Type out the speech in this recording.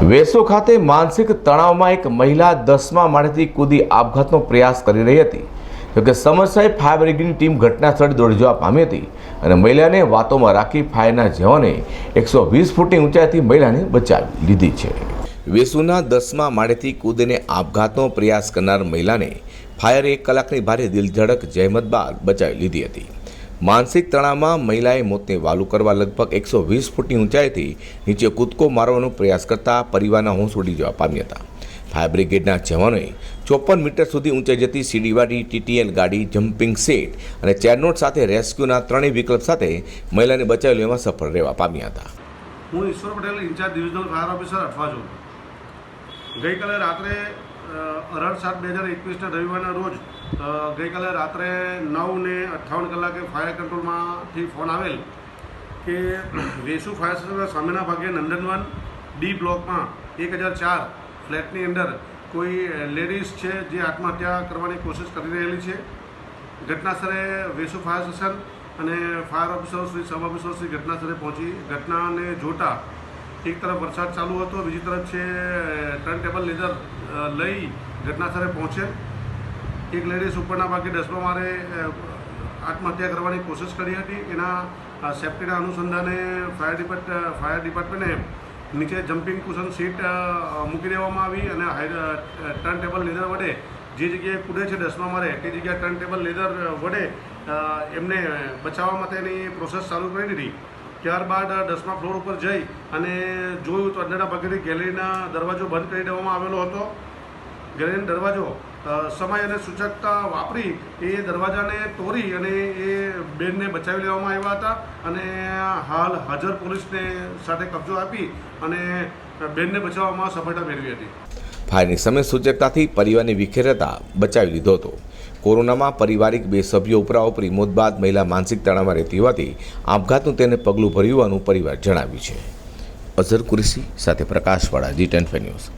વેસો ખાતે માનસિક તણાવમાં એક મહિલા દસમા માળેથી કૂદી આપઘાતનો પ્રયાસ કરી રહી હતી. જોકે સમરસાઈ ફાયર બ્રિગેડની ટીમ ઘટના સ્થળે દોડી જવા પામી હતી અને મહિલાને વાતોમાં રાખી ફાયરના જવાને એકસો વીસ ફૂટની ઊંચાઈથી મહિલાને બચાવી લીધી છે. વેસુના દસમા માળેથી કૂદીને આપઘાતનો પ્રયાસ કરનાર મહિલાને ફાયરે એક કલાકની ભારે દિલધડક જહેમત બાદ બચાવી લીધી હતી. માનસિક તણાવમાં મહિલાએ મોતને વાલું કરવા લગભગ એકસો વીસ ફૂટની ઊંચાઈથી નીચે કૂદકો મારવાનો પ્રયાસ કરતા પરિવારના હોંશ ઉડી જવા પામ્યા હતા. ફાયર બ્રિગેડના જવાનોએ ચોપન મીટર સુધી ઊંચાઈ જતી સીડીવાળી ટીટીએલ ગાડી, જમ્પિંગ સેટ અને ચેરનોટ સાથે રેસ્ક્યુના ત્રણેય વિકલ્પ સાથે મહિલાને બચાવી લેવામાં સફળ રહેવા પામ્યા હતા. હું Ishwar Patel, incharge divisional fire officer, Athwa છું. ગઈકાલે રાત્રે અઢાર સાત બે હજાર એકવીસના રવિવારના રોજ ગઈકાલે રાત્રે નવ ને અઠ્ઠાવન કલાકે ફાયર કંટ્રોલમાંથી ફોન આવેલ કે વેસુ ફાયર સ્ટેશનના સામેના ભાગે નંદનવન ડી બ્લોકમાં એક હજાર ચાર ફ્લેટની અંદર કોઈ લેડીઝ છે જે આત્મહત્યા કરવાની કોશિશ કરી રહેલી છે. ઘટનાસ્થળે વેસુ ફાયર સ્ટેશન અને fire officer Shri sub officer Shri ઘટના સ્થળે પહોંચી ઘટનાને જોતા એક તરફ વરસાદ ચાલુ હતો, બીજી તરફ છે ટર્ન ટેબલ લેધર લઈ ઘટના સ્થળે પહોંચે એક લેડીઝ ઉપરના ભાગે ડસ્ટમાં મારે આત્મહત્યા કરવાની કોશિશ કરી હતી. એના સેફ્ટીના અનુસંધાને ફાયર ડિપાર્ટ ફાયર ડિપાર્ટમેન્ટે નીચે જમ્પિંગ કુશન સીટ મૂકી દેવામાં આવી અને ટર્ન ટેબલ લેધર વડે જે જગ્યાએ કૂદે છે દસમા મારે, તે જગ્યાએ ટર્ન ટેબલ લેઝર વડે એમને બચાવવા માટેની પ્રોસેસ ચાલુ કરી દીધી. ત્યારબાદ દસમા ફ્લોર ઉપર જઈ અને જોયું તો અંદરના ભાગેથી ગેલેરીના દરવાજો બંધ કરી દેવામાં આવેલો હતો. ગેલેરીનો દરવાજો સમય અને સૂચકતા વાપરી એ દરવાજાને તોડી અને એ બેનને બચાવી લેવામાં આવ્યા હતા અને હાલ હાજર પોલીસને સાથે કબજો આપી અને બેનને બચાવવામાં સફળતા મેળવી હતી. ફાયરની સમય સૂચકતાથી પરિવારને વિખેરતા બચાવી લીધો હતો. કોરોનામાં પારિવારિક બે સભ્યો ઉપરાઉપરી મોત બાદ મહિલા માનસિક તણાવમાં રહેતી હોવાથી આપઘાતનું તેને પગલું ભર્યું હોવાનું પરિવાર જણાવ્યું છે. અઝર કુરેશી સાથે પ્રકાશવાળા જી ટેન ન્યૂઝ.